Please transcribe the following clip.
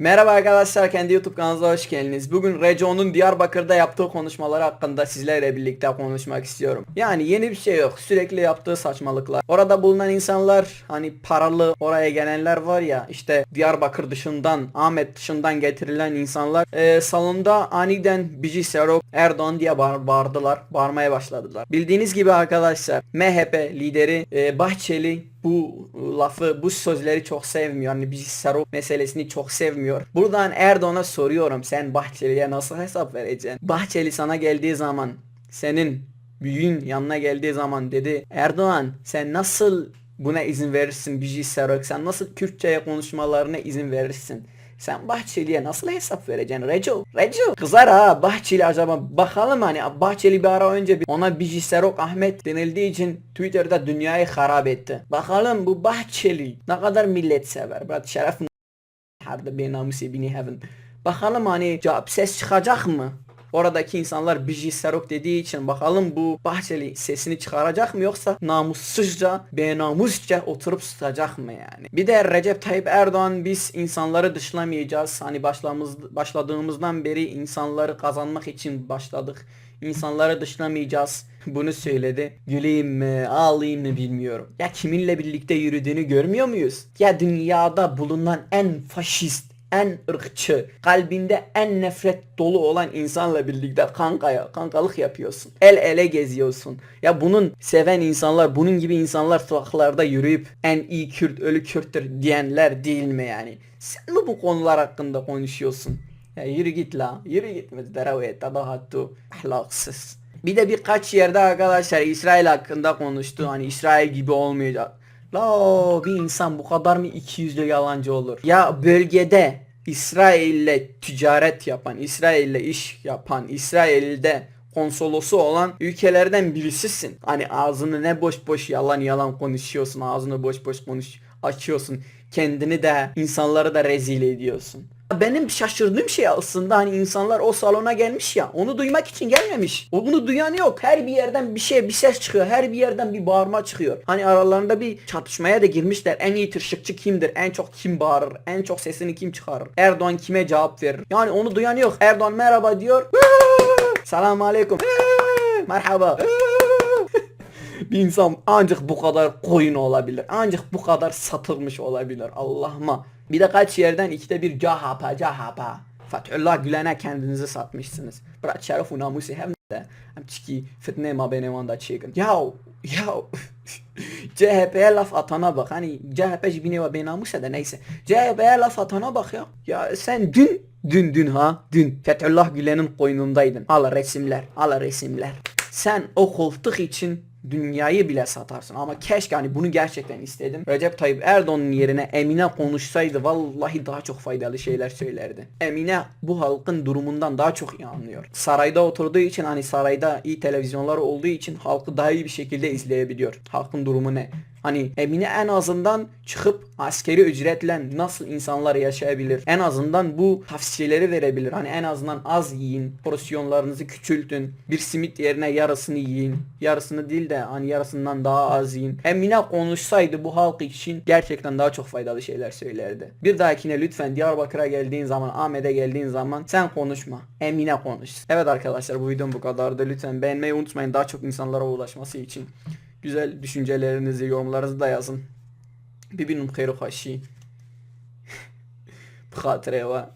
Merhaba arkadaşlar kendi YouTube kanalınıza hoş geldiniz. Bugün Recon'un Diyarbakır'da yaptığı konuşmaları hakkında sizlerle birlikte konuşmak istiyorum. Yani yeni bir şey yok. Sürekli yaptığı saçmalıklar. Orada bulunan insanlar hani paralı oraya gelenler var ya işte Diyarbakır dışından Ahmet dışından getirilen insanlar e, salonda aniden Bici Serok Erdoğan diye bağır- bağırdılar. Bağırmaya başladılar. Bildiğiniz gibi arkadaşlar MHP lideri e, Bahçeli bu lafı, bu sözleri çok sevmiyor. Hani bir Sarok meselesini çok sevmiyor. Buradan Erdoğan'a soruyorum. Sen Bahçeli'ye nasıl hesap vereceksin? Bahçeli sana geldiği zaman senin büyüğün yanına geldiği zaman dedi Erdoğan sen nasıl buna izin verirsin Bici Sarok? Sen nasıl Kürtçe'ye konuşmalarına izin verirsin? Sen Bahçeli'ye nasıl hesap vereceksin Reco? Reco kızar ha Bahçeli acaba bakalım hani Bahçeli bir ara önce ona Bici Serok Ahmet denildiği için Twitter'da dünyayı harap etti. Bakalım bu Bahçeli ne kadar millet sever. Bırak şeref Harda bir namusi bini heaven. Bakalım hani cevap ses çıkacak mı? Oradaki insanlar Biji Serok dediği için bakalım bu Bahçeli sesini çıkaracak mı yoksa namussuzca, benamusça oturup tutacak mı yani? Bir de Recep Tayyip Erdoğan biz insanları dışlamayacağız. Hani başlamız, başladığımızdan beri insanları kazanmak için başladık. İnsanları dışlamayacağız. Bunu söyledi. Güleyim mi, ağlayayım mı bilmiyorum. Ya kiminle birlikte yürüdüğünü görmüyor muyuz? Ya dünyada bulunan en faşist, en ırkçı, kalbinde en nefret dolu olan insanla birlikte kankaya, kankalık yapıyorsun. El ele geziyorsun. Ya bunun seven insanlar, bunun gibi insanlar sokaklarda yürüyüp en iyi Kürt, ölü Kürttür diyenler değil mi yani? Sen mi bu konular hakkında konuşuyorsun? Ya yürü git la. Yürü git müzderavet tabahattu. Ahlaksız. Bir de birkaç yerde arkadaşlar İsrail hakkında konuştu. Hani İsrail gibi olmayacak. La bir insan bu kadar mı ikiyüzlü yalancı olur? Ya bölgede İsrail'le ticaret yapan, İsrail'le iş yapan, İsrail'de konsolosu olan ülkelerden birisisin. Hani ağzını ne boş boş yalan yalan konuşuyorsun. Ağzını boş boş konuş açıyorsun. Kendini de insanları da rezil ediyorsun. Benim şaşırdığım şey aslında hani insanlar o salona gelmiş ya onu duymak için gelmemiş. O bunu duyan yok. Her bir yerden bir şey bir ses çıkıyor. Her bir yerden bir bağırma çıkıyor. Hani aralarında bir çatışmaya da girmişler. En iyi tırşıkçı kimdir? En çok kim bağırır? En çok sesini kim çıkarır? Erdoğan kime cevap verir? Yani onu duyan yok. Erdoğan merhaba diyor. Selamun aleyküm. Merhaba. İnsan ancak bu kadar koyun olabilir. Ancak bu kadar satılmış olabilir. Allah'ıma. Bir de kaç yerden ikide bir cahapa cahapa. Fethullah Gülen'e kendinizi satmışsınız. Bırak şeref u namusi hem de hem çiki fitne ma benim anda çekin. Ya ya CHP'ye laf atana bak. Hani CHP jibine ve benamusa da neyse. CHP'ye laf atana bak ya. Ya sen dün dün dün ha dün Fethullah Gülen'in koynundaydın. Al resimler al resimler. Sen o koltuk için dünyayı bile satarsın ama keşke hani bunu gerçekten istedim. Recep Tayyip Erdoğan'ın yerine Emine konuşsaydı vallahi daha çok faydalı şeyler söylerdi. Emine bu halkın durumundan daha çok iyi anlıyor. Sarayda oturduğu için hani sarayda iyi televizyonlar olduğu için halkı daha iyi bir şekilde izleyebiliyor. Halkın durumu ne? Hani Emine en azından çıkıp askeri ücretle nasıl insanlar yaşayabilir? En azından bu tavsiyeleri verebilir. Hani en azından az yiyin, porsiyonlarınızı küçültün. Bir simit yerine yarısını yiyin. Yarısını değil de hani yarısından daha az yiyin. Emine konuşsaydı bu halk için gerçekten daha çok faydalı şeyler söylerdi. Bir dahakine lütfen Diyarbakır'a geldiğin zaman, Ahmet'e geldiğin zaman sen konuşma. Emine konuş. Evet arkadaşlar bu videom bu kadardı. Lütfen beğenmeyi unutmayın daha çok insanlara ulaşması için. Güzel düşüncelerinizi, yorumlarınızı da yazın. Bibinum hayru haşi. Bu hatıraya var.